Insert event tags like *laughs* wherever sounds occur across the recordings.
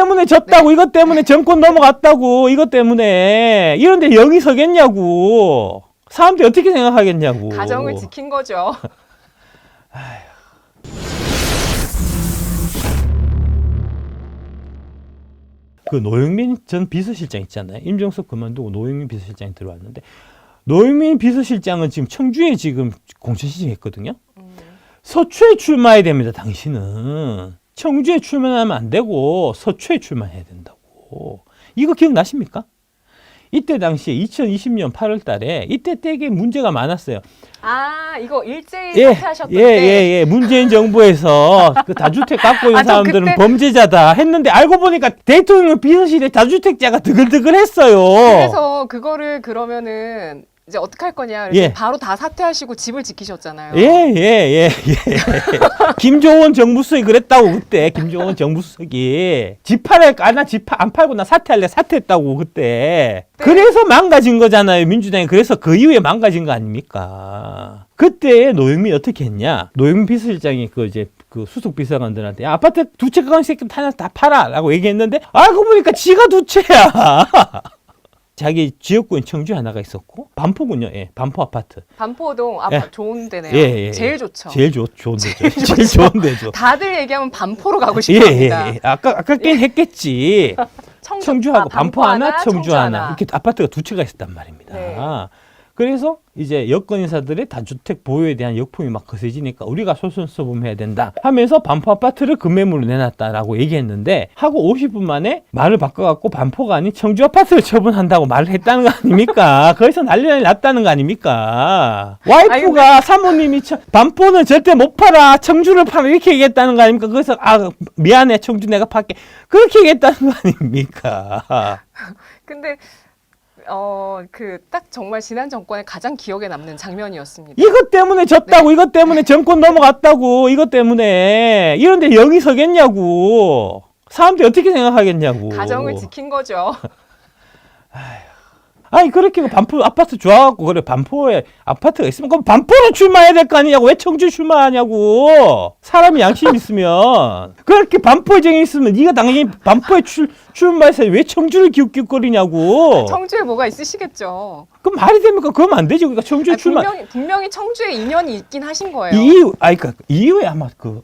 때문에 졌다고 이것 때문에 정권 넘어갔다고 이것 때문에 이런데 영이 서겠냐고 사람들이 어떻게 생각하겠냐고 가정을 지킨 거죠. *laughs* 그 노영민 전 비서실장 있잖아요. 임종석 그만두고 노영민 비서실장이 들어왔는데 노영민 비서실장은 지금 청주에 지금 공천 신청했거든요. 음. 서초에 출마해야 됩니다. 당신은 청주에 출마하면 안 되고 서초에 출마해야 된다고. 이거 기억나십니까? 이때 당시에 2020년 8월 달에 이때 되게 문제가 많았어요. 아 이거 일제히 예, 사퇴하셨던 예, 때 예, 예. 문재인 정부에서 *laughs* 그 다주택 갖고 있는 아, 저 사람들은 그때- 범죄자다 했는데 알고 보니까 대통령 비서실에 다주택자가 드글드글 했어요. 그래서 그거를 그러면은 이제 어떻게 할 거냐 이렇게 예. 바로 다 사퇴하시고 집을 지키셨잖아요. 예, 예, 예, 예. *laughs* 김종원 정부 수석이 그랬다고 그때 김종원 정부 수석이 집 팔을 까나 집안 팔고 나 사퇴할래 사퇴했다고 그때. 네. 그래서 망가진 거잖아요 민주당이 그래서 그 이후에 망가진 거 아닙니까? 그때 노영민 어떻게 했냐? 노영민 비서실장이 그 이제 그 수석 비서관들한테 야, 아파트 두 채 가까운 새끼 하나 다 팔아라고 얘기했는데 알고 보니까 지가 두 채야. *laughs* 자기 지역구인 청주 하나가 있었고 반포군요. 예, 반포 아파트. 반포동 아 예. 좋은 데네요. 예, 예, 예. 제일 좋죠. 제일 좋, 좋은 데죠. 제일 좋은 데죠. 다들 얘기하면 반포로 가고 예, 싶습니다. 예, 예. 아까, 아깝긴 했겠지. *laughs* 청주, 청주 하고 아, 반포 하나, 청주 하나. 이렇게 아파트가 두 채가 있었단 말입니다. 네. 그래서 이제 여권 인사들의 다주택 보유에 대한 역풍이 막 거세지니까 우리가 솔선수범해야 된다 하면서 반포 아파트를 금매물로 내놨다라고 얘기했는데 하고 50분 만에 말을 바꿔갖고 반포가 아닌 청주 아파트를 처분한다고 말을 했다는 거 아닙니까? *laughs* 거기서 난리 났다는 거 아닙니까? 와이프가 사모님이 청- 반포는 절대 못 팔아 청주를 팔아 이렇게 얘기했다는 거 아닙니까? 그래서 아 미안해 청주 내가 팔게 그렇게 얘기했다는 거 아닙니까? *laughs* 근데 어 그 딱 정말 지난 정권의 가장 기억에 남는 장면이었습니다. 이것 때문에 졌다고 이것 때문에 정권 넘어갔다고 이것 때문에. 이런데 영이 서겠냐고. 사람들이 어떻게 생각하겠냐고. 가정을 지킨 거죠. *laughs* 아 니 그렇게 그 반포 아파트 좋아갖고 그래 반포에 아파트가 있으면 그럼 반포로 출마해야 될 거 아니냐고 왜 청주 출마하냐고 사람이 양심 있으면 *laughs* 그렇게 반포에 정이 있으면 네가 당연히 반포에 출 출마해서 왜 청주를 기웃기웃거리냐고 청주에 뭐가 있으시겠죠. 그럼 말이 됩니까 그러면 안 되죠 그러니까 청주 에 아니, 출마 분명히 분명히 청주에 인연이 있긴 하신 거예요. 이 이유, 아니, 그 이후에 아마 그,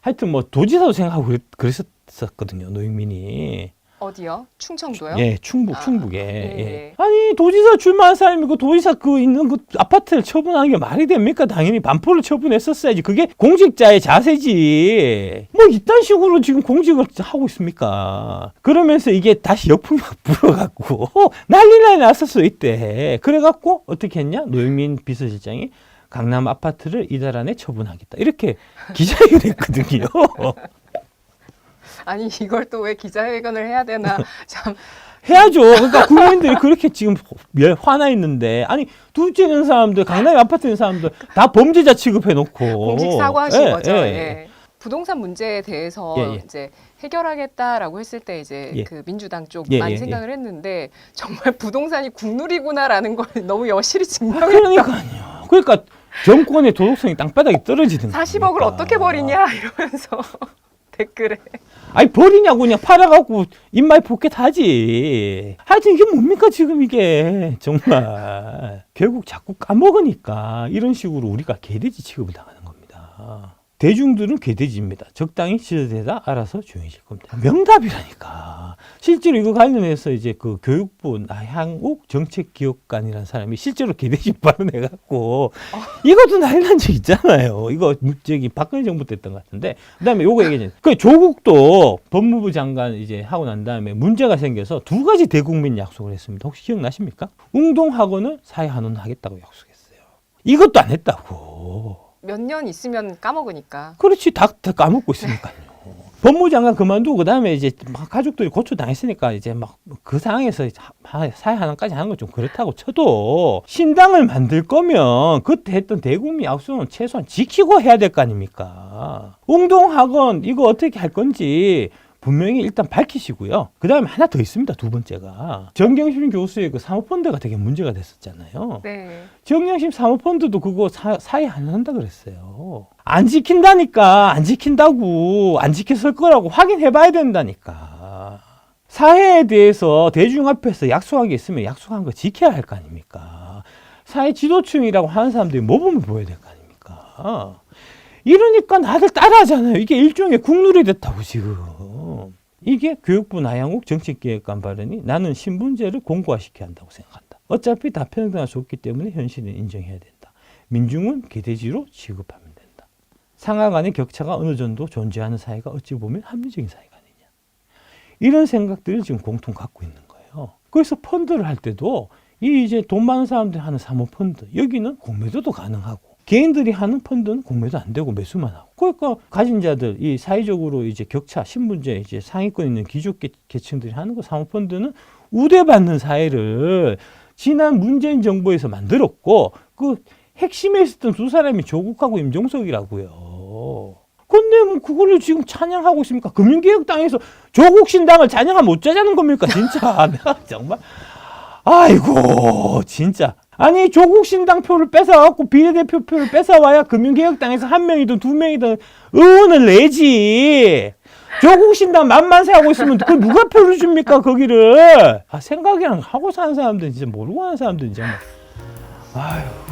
하여튼 뭐 도지사도 생각하고 그랬, 그랬었거든요, 노영민이. 어디요? 충청도요? 예, 충북, 아, 충북에. 예, 예. 예. 아니, 도지사 출마한 사람이 그 도지사 그 있는 그 아파트를 처분하는 게 말이 됩니까? 당연히 반포를 처분했었어야지. 그게 공직자의 자세지. 뭐, 이딴 식으로 지금 공직을 하고 있습니까? 그러면서 이게 다시 역풍이 막 불어갖고, 난리 난리 났었어, 이때. 그래갖고, 어떻게 했냐? 노영민 비서실장이 강남 아파트를 이달 안에 처분하겠다. 이렇게 기자회견 했거든요. *laughs* 아니 이걸 또 왜 기자회견을 해야 되나 *laughs* 참 해야죠. 그러니까 국민들이 그렇게 지금 열- 화나 있는데 아니 둘째 있는 사람들 강남에 아파트 있는 사람들 다 범죄자 취급해 놓고 공직 사과하신 예, 거죠. 예. 예. 부동산 문제에 대해서 예, 예. 이제 해결하겠다라고 했을 때 이제 예. 그 민주당 쪽 예, 많이 예, 생각을 했는데 정말 부동산이 국룰이구나라는 걸 *laughs* 너무 여실히 아, 증명했다. 그러니까요. 그러니까 정권의 도덕성이 땅바닥에 떨어지는 40억을 거니까. 어떻게 버리냐 이러면서 댓글에 아니 버리냐고 그냥 팔아갖고 입마에 포켓 하지. 하여튼 이게 뭡니까 지금 이게 정말 결국 자꾸 까먹으니까 이런 식으로 우리가 개돼지 취급을 당하는 겁니다. 대중들은 개돼지입니다. 적당히 지어대다 알아서 조용해질 겁니다. 명답이라니까. 실제로 이거 관련해서 이제 그 교육부 나향욱 정책기획관이라는 사람이 실제로 개돼지 발언해갖고 이것도 난리 난 적 있잖아요. 이거 저기 박근혜 정부 때 했던 것 같은데. 그다음에 요거 얘기했잖아요. 그 조국도 법무부 장관 이제 하고 난 다음에 문제가 생겨서 두 가지 대국민 약속을 했습니다. 혹시 기억나십니까? 웅동학원을 사회한원 하겠다고 약속했어요. 이것도 안 했다고. 몇 년 있으면 까먹으니까 그렇지 다, 다 까먹고 있으니까요. *laughs* 법무부 장관 그만두고 그다음에 이제 막 가족들이 고초 당했으니까 이제 막 그 상황에서 하- 사회 하나까지 하는 건 좀 그렇다고 쳐도 신당을 만들 거면 그때 했던 대국민 약속은 최소한 지키고 해야 될 거 아닙니까? 웅동학원 이거 어떻게 할 건지 분명히 일단 밝히시고요. 그 다음에 하나 더 있습니다. 두 번째가 정경심 교수의 그 사모펀드가 되게 문제가 됐었잖아요. 네 정영심 사모펀드도 그거 사, 사회 안 한다 그랬어요. 안 지킨다니까 안 지킨다고 안 지켰을 거라고 확인해 봐야 된다니까. 사회에 대해서 대중 앞에서 약속한 게 있으면 약속한 거 지켜야 할 거 아닙니까? 사회 지도층이라고 하는 사람들이 모범을 보여야 될 거 아닙니까? 이러니까 다들 따라하잖아요. 이게 일종의 국룰이 됐다고 지금. 이게 교육부 나양욱 정책기획관 발언이 나는 신분제를 공고화시켜야 한다고 생각한다. 어차피 다 평등화 좋기 때문에 현실은 인정해야 된다. 민중은 개돼지로 취급하면 된다. 상하 간의 격차가 어느 정도 존재하는 사회가 어찌 보면 합리적인 사회가 아니냐. 이런 생각들을 지금 공통 갖고 있는 거예요. 그래서 펀드를 할 때도 이 이제 돈 많은 사람들이 하는 사모펀드 여기는 공매도도 가능하고 개인들이 하는 펀드는 공매도 안 되고 매수만 하고 그러니까 가진 자들 이 사회적으로 이제 격차 신분제 이제 상위권 있는 귀족 계- 계층들이 하는 거 사모펀드는 우대받는 사회를 지난 문재인 정부에서 만들었고 그 핵심에 있었던 두 사람이 조국하고 임종석이라고요. 근데 뭐 그거를 지금 찬양하고 있습니까? 금융개혁당에서 조국 신당을 찬양하면 어쩌자는 겁니까? 진짜 *laughs* 정말 아이고 진짜 아니 조국 신당 표를 뺏어갖고 비례대표 표를 뺏어와야 금융개혁당에서 한 명이든 두 명이든 의원을 내지. 조국 신당 만만세 하고 있으면 그 누가 표를 줍니까 거기를? 아 생각이랑 하고 사는 사람들은 진짜 모르고 하는 사람들은 정말 아유